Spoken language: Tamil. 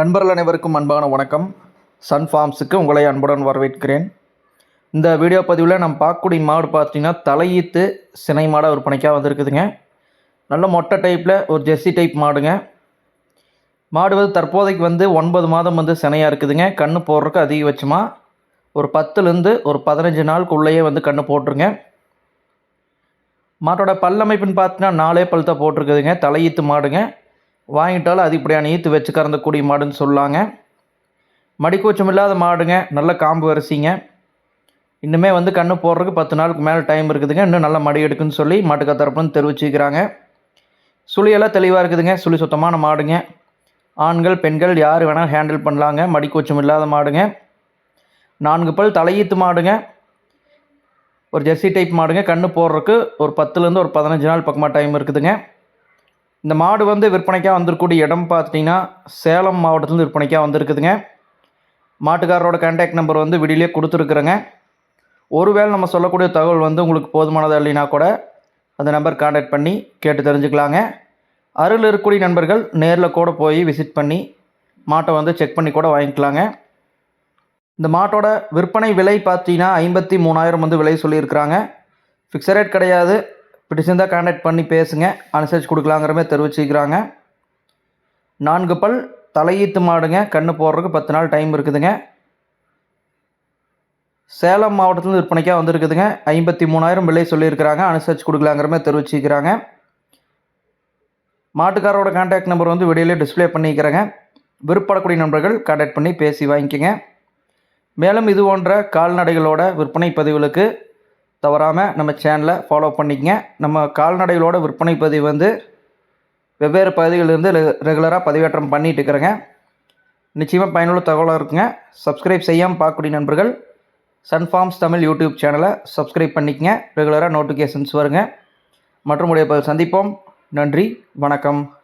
நண்பர்கள் அனைவருக்கும் அன்பான வணக்கம். சன் ஃபார்ம்ஸுக்கு உங்களை அன்புடன் வரவேற்கிறேன். இந்த வீடியோ பதிவில் நம்ம பார்க்கக்கூடிய மாடு பார்த்தீங்கன்னா தலையீத்து சினை மாடாக விற்பனைக்காக வந்திருக்குதுங்க. நல்ல மொட்டை டைப்பில் ஒரு ஜெர்சி டைப் மாடுங்க. மாடு வந்து தற்போதைக்கு வந்து ஒன்பது மாதம் வந்து சினையாக இருக்குதுங்க. கன்று போடுறதுக்கு அதிகபட்சமாக ஒரு பத்துலேருந்து ஒரு பதினஞ்சு நாளுக்குள்ளேயே வந்து கன்று போட்டுருங்க. மாட்டோட பல்லமைப்புன்னு பார்த்தீங்கன்னா நாலே பழுத்த போட்டிருக்குதுங்க. தலையீத்து மாடுங்க. வாங்கிட்டாலும் அதிகப்படியான ஈத்து வச்சு கறந்தக்கூடிய மாடுன்னு சொல்லாங்க. மடிக்கூச்சம் இல்லாத மாடுங்க நல்ல காம்பு வரிசைங்க. இன்னுமே வந்து கன்று போடுறதுக்கு பத்து நாளுக்கு மேலே டைம் இருக்குதுங்க. இன்னும் நல்லா மடி எடுக்குன்னு சொல்லி மாட்டுக்கா தரப்புன்னு தெரிவிச்சுக்கிறாங்க. சுழியெல்லாம் தெளிவாக இருக்குதுங்க. சுழி சுத்தமான மாடுங்க. ஆண்கள் பெண்கள் யார் வேணால் ஹேண்டில் பண்ணலாங்க. மடிக்கூச்சம் இல்லாத மாடுங்க. நான்கு பல் தலையீத்து மாடுங்க. ஒரு ஜெர்சி டைப் மாடுங்க. கன்று போடுறதுக்கு ஒரு பத்துலேருந்து ஒரு பதினஞ்சு நாள் பக்கமாக டைம் இருக்குதுங்க. இந்த மாடு வந்து விற்பனைக்காக வந்திருக்கக்கூடிய இடம் பார்த்துட்டிங்கன்னா சேலம் மாவட்டத்துலேருந்து விற்பனைக்காக வந்திருக்குதுங்க. மாட்டுக்காரரோட கான்டாக்ட் நம்பர் வந்து விடியிலே கொடுத்துருக்குறேங்க. ஒருவேளை நம்ம சொல்லக்கூடிய தகவல் வந்து உங்களுக்கு போதுமானதாக இல்லைனா கூட அந்த நம்பர் கான்டாக்ட் பண்ணி கேட்டு தெரிஞ்சுக்கலாங்க. அருள் இருக்கக்கூடிய நண்பர்கள் நேரில் கூட போய் விசிட் பண்ணி மாட்டை வந்து செக் பண்ணி கூட வாங்கிக்கலாங்க. இந்த மாட்டோட விற்பனை விலை பார்த்தீங்கன்னா ஐம்பத்தி மூணாயிரம் வந்து விலை சொல்லியிருக்கிறாங்க. ஃபிக்ஸட் ரேட் கிடையாது. பிடிச்சிருந்தா கான்டாக்ட் பண்ணி பேசுங்க. அனுசரித்து கொடுக்கலாங்கிற மாதிரி தெரிவிச்சுக்கிறாங்க. நான்கு பல் தலையீத்து மாடுங்க. கன்று போடுறதுக்கு பத்து நாள் டைம் இருக்குதுங்க. சேலம் மாவட்டத்தில் விற்பனைக்காக வந்திருக்குதுங்க. ஐம்பத்தி மூணாயிரம் விலை சொல்லியிருக்கிறாங்க. அனுசரித்து கொடுக்கலாங்கிற மாதிரி தெரிவிச்சுக்கிறாங்க. மாட்டுக்காரோட கான்டாக்ட் நம்பர் வந்து வீடியோலே டிஸ்ப்ளே பண்ணிக்கிறேங்க. விருப்பப்படக்கூடிய நண்பர்கள் கான்டாக்ட் பண்ணி பேசி வாங்கிக்கோங்க. மேலும் இது போன்ற கால்நடைகளோட விற்பனை பதிவுகளுக்கு தவறாமல் நம்ம சேனலை ஃபாலோ பண்ணிக்கங்க. நம்ம கால்நடைகளோட விற்பனை பதிவு வந்து வெவ்வேறு பகுதிகளிலிருந்து ரெகுலராக பதிவேற்றம் பண்ணிகிட்டு இருக்கிறேங்க. நிச்சயமாக பயனுள்ள தகவலாக இருக்குங்க. சப்ஸ்கிரைப் செய்யாமல் பார்க்கக்கூடிய நண்பர்கள் சன்ஃபார்ம்ஸ் தமிழ் யூடியூப் சேனலை சப்ஸ்கிரைப் பண்ணிக்கங்க. ரெகுலராக நோட்டிஃபிகேஷன்ஸ் வருங்க. மற்றும் உடைய சந்திப்போம். நன்றி வணக்கம்.